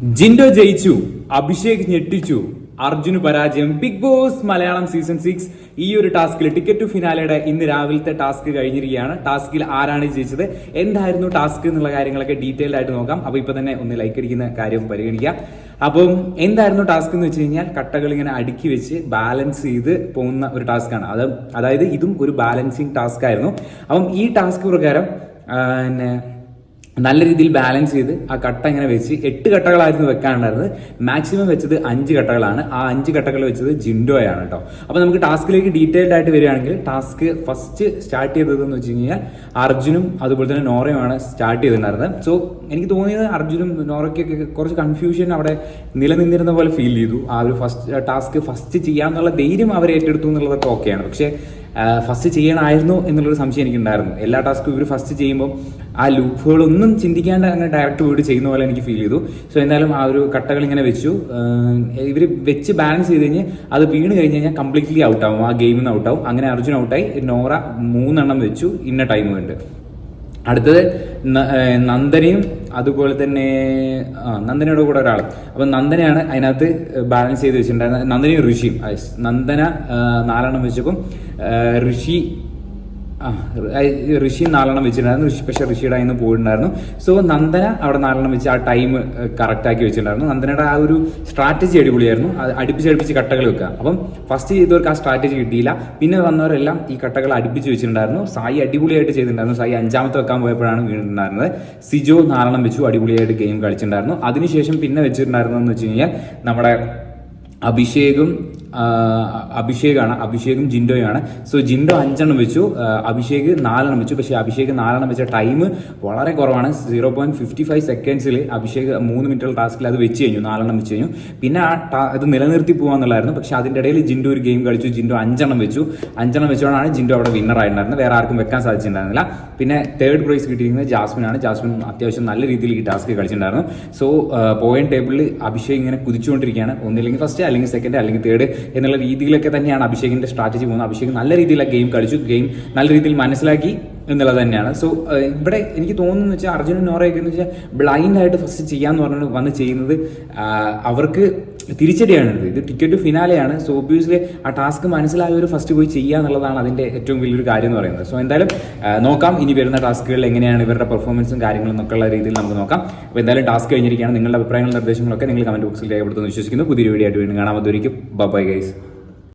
ജിൻഡോ ജയിച്ചു അഭിഷേക് ഞെട്ടിച്ചു. അർജുന് പരാജയം. Big boss Malayalam season six ഈ ഒരു ടാസ്കിൽ ടിക്കറ്റ് ടു ഫിനാലയുടെ ഇന്ന് രാവിലത്തെ ടാസ്ക് കഴിഞ്ഞിരിക്കുകയാണ്. ടാസ്കിൽ ആരാണ് ജയിച്ചത്? എന്തായിരുന്നു ടാസ്ക് എന്നുള്ള കാര്യങ്ങളൊക്കെ ഡീറ്റെയിൽഡ് ആയിട്ട് നോക്കാം. അപ്പൊ ഇപ്പൊ തന്നെ ഒന്ന് ലൈക്ക് അടിക്കുന്ന കാര്യം പരിഗണിക്കാം. അപ്പം എന്തായിരുന്നു ടാസ്ക് എന്ന് വെച്ച് കഴിഞ്ഞാൽ കട്ടകൾ ഇങ്ങനെ അടുക്കി വെച്ച് ബാലൻസ് ചെയ്ത് പോകുന്ന ഒരു ടാസ്ക്കാണ് അത് അതായത് ഇതും ഒരു ബാലൻസിങ് ടാസ്ക് ആയിരുന്നു. അപ്പം ഈ ടാസ്ക് പ്രകാരം പിന്നെ നല്ല രീതിയിൽ ബാലൻസ് ചെയ്ത് ആ കട്ട ഇങ്ങനെ വെച്ച് എട്ട് കട്ടകളായിരുന്നു വെക്കാനുണ്ടായിരുന്നത്. മാക്സിമം വെച്ചത് അഞ്ച് കട്ടകളാണ്. ആ അഞ്ച് കട്ടകൾ വെച്ചത് ജിൻഡോയാണ് കേട്ടോ അപ്പോൾ നമുക്ക് ടാസ്കിലേക്ക് ഡീറ്റെയിൽഡ് ആയിട്ട് വരികയാണെങ്കിൽ ടാസ്ക് ഫസ്റ്റ് സ്റ്റാർട്ട് ചെയ്തതെന്ന് വെച്ച് കഴിഞ്ഞാൽ അർജുനും അതുപോലെ തന്നെ നോറയുമാണ് സ്റ്റാർട്ട് ചെയ്തിട്ടുണ്ടായിരുന്നത്. സോ എനിക്ക് തോന്നിയത് അർജുനും നോറയ്ക്കൊക്കെ കുറച്ച് കൺഫ്യൂഷൻ അവിടെ നിലനിന്നിരുന്ന പോലെ ഫീൽ ചെയ്തു. ആ ഒരു ഫസ്റ്റ് ടാസ്ക് ഫസ്റ്റ് ചെയ്യാന്നുള്ള ധൈര്യം അവർ ഏറ്റെടുത്തു എന്നുള്ളതൊക്കെ ഓക്കെയാണ് പക്ഷേ ഫസ്റ്റ് ചെയ്യണമായിരുന്നു എന്നുള്ളൊരു സംശയം എനിക്കുണ്ടായിരുന്നു. എല്ലാ ടാസ്കും ഇവർ ഫസ്റ്റ് ചെയ്യുമ്പോൾ ആ ലൂപ്പുകളൊന്നും ചിന്തിക്കാണ്ട് അങ്ങനെ ഡയറക്റ്റ് വീട് ചെയ്യുന്ന പോലെ എനിക്ക് ഫീൽ ചെയ്തു. സോ എന്തായാലും ആ ഒരു കട്ടകൾ ഇങ്ങനെ വെച്ചു. ഇവർ വെച്ച് ബാലൻസ് ചെയ്ത് കഴിഞ്ഞ് അത് വീണ് കഴിഞ്ഞ് കഴിഞ്ഞാൽ കംപ്ലീറ്റ്ലി ഔട്ടാവും ആ ഗെയിമിൽ നിന്ന് ഔട്ടാവും അങ്ങനെ അർജുൻ ഔട്ടായി നോറ മൂന്നെണ്ണം വെച്ചു. ഇന്ന ടൈം കൊണ്ട്. അടുത്തത് നന്ദനയും അതുപോലെ തന്നെ നന്ദനയുടെ കൂടെ ഒരാൾ അപ്പം നന്ദനയാണ് അതിനകത്ത് ബാലൻസ് ചെയ്ത് വെച്ചിട്ടുണ്ടായിരുന്നത്. നന്ദനയും ഋഷിയും. നന്ദന നാലെണ്ണം വെച്ചപ്പം ഋഷി ആ ഋഷി നാലെണ്ണം വെച്ചിട്ടുണ്ടായിരുന്നു. ഋഷി പക്ഷേ ഋഷിയുടെ അതിന് പോയിട്ടുണ്ടായിരുന്നു. സോ നന്ദന അവിടെ നാലെണ്ണം വെച്ച് ആ ടൈം കറക്റ്റ് ആക്കി വെച്ചിട്ടുണ്ടായിരുന്നു. നന്ദനയുടെ ആ ഒരു സ്ട്രാറ്റജി അടിപൊളിയായിരുന്നു. അത് അടുപ്പിച്ച് അടുപ്പിച്ച് കട്ടകൾ വെക്കുക. അപ്പം ഫസ്റ്റ് ചെയ്തവർക്ക് ആ സ്ട്രാറ്റജി കിട്ടിയില്ല. പിന്നെ വന്നവരെല്ലാം ഈ കട്ടകൾ അടുപ്പിച്ച് വെച്ചിട്ടുണ്ടായിരുന്നു. സായി അടിപൊളിയായിട്ട് ചെയ്തിട്ടുണ്ടായിരുന്നു. സായി അഞ്ചാമത്തെ വെക്കാൻ പോയപ്പോഴാണ് വീണിട്ടുണ്ടായിരുന്നത്. സിജോ നാലെണ്ണം വെച്ചു അടിപൊളിയായിട്ട് ഗെയിം കളിച്ചിട്ടുണ്ടായിരുന്നു. അതിനുശേഷം പിന്നെ വെച്ചിട്ടുണ്ടായിരുന്നതെന്ന് വെച്ച് കഴിഞ്ഞാൽ നമ്മുടെ അഭിഷേകും അഭിഷേകാണ് അഭിഷേകും ജിൻഡോയാണ്. സോ ജിൻഡോ അഞ്ചെണ്ണം വെച്ചു അഭിഷേക് നാലെണ്ണം വെച്ചു. പക്ഷേ അഭിഷേക് നാലെണ്ണം വെച്ച ടൈം വളരെ കുറവാണ്. സീറോ പോയിന്റ് ഫിഫ്റ്റി ഫൈവ് സെക്കൻഡ്സിൽ അഭിഷേക് മൂന്ന് മിനിറ്റുള്ള ടാസ്കിൽ അത് വെച്ച് കഴിഞ്ഞു നാലെണ്ണം വെച്ച് കഴിഞ്ഞു. പിന്നെ ആ അത് നിലനിർത്തി പോകാന്നുള്ളായിരുന്നു പക്ഷേ അതിന്റെ ഇടയിൽ ജിൻഡോ ഒരു ഗെയിം കളിച്ചു. ജിൻഡോ അഞ്ചെണ്ണം വെച്ചു. അഞ്ചെണ്ണം വെച്ചുകൊണ്ടാണ് ജിൻഡോ അവിടെ വിന്നർ ആയിട്ടുണ്ടായിരുന്നത്. വേറെ ആർക്കും വെക്കാൻ സാധിച്ചിട്ടുണ്ടായിരുന്നില്ല. പിന്നെ തേർഡ് പ്രൈസ് കിട്ടിയിരിക്കുന്നത് ജാസ്മിനാണ്. ജാസ്മിൻ അത്യാവശ്യം നല്ല രീതിയിൽ ഈ ടാസ്ക് കളിച്ചിട്ടുണ്ടായിരുന്നു. സോ പോയിന്റ് ടേബിളിൽ അഭിഷേക് ഇങ്ങനെ കുതിച്ചുകൊണ്ടിരിക്കുകയാണ്. ഒന്നില്ലെങ്കിൽ ഫസ്റ്റ് അല്ലെങ്കിൽ സെക്കൻഡ് അല്ലെങ്കിൽ തേർഡ് എന്നുള്ള രീതിയിലൊക്കെ തന്നെയാണ് അഭിഷേകിന്റെ സ്ട്രാറ്റജി പോകുന്നത്. അഭിഷേക് നല്ല രീതിയിൽ ഗെയിം കളിച്ചു. ഗെയിം നല്ല രീതിയിൽ മനസ്സിലാക്കി എന്നുള്ളത് തന്നെയാണ്. സോ ഇവിടെ എനിക്ക് തോന്നുന്നു വെച്ചാൽ അർജുനും നോറയൊക്കെ എന്ന് വെച്ചാൽ ബ്ലൈൻഡ് ആയിട്ട് ഫസ്റ്റ് ചെയ്യാന്ന് പറഞ്ഞു വന്ന് ചെയ്യുന്നത് അവർക്ക് തിരിച്ചടിയാണ് ഇത്. ടിക്കറ്റ് ഫിനാലെയാണ്. സോ ഒബ്വിയസ്ലി ആ ടാസ്ക് മനസ്സിലായവർ ഫസ്റ്റ് പോയി ചെയ്യുക എന്നുള്ളതാണ് അതിന്റെ ഏറ്റവും വലിയൊരു കാര്യം എന്ന് പറയുന്നത്. സോ എന്തായാലും നോക്കാം. ഇനി വരുന്ന ടാസ്കുകളിൽ എങ്ങനെയാണ് ഇവരുടെ പെർഫോമൻസും കാര്യങ്ങളും എന്നൊക്കെ ഉള്ള രീതിയിൽ നമുക്ക് നോക്കാം. അപ്പോൾ എന്തായാലും ടാസ്ക് കഴിഞ്ഞിരിക്കുകയാണ്. നിങ്ങളുടെ അഭിപ്രായങ്ങളും നിർദ്ദേശങ്ങളൊക്കെ നിങ്ങൾ കമന്റ് ബോക്സിൽ രേഖപ്പെടുത്തുമെന്ന് വിശ്വസിക്കുന്നു. പുതിയൊരു വീഡിയോ ആയിട്ട് വീണ്ടും കാണാൻ അതുവരെയും ബൈ ഗൈസ്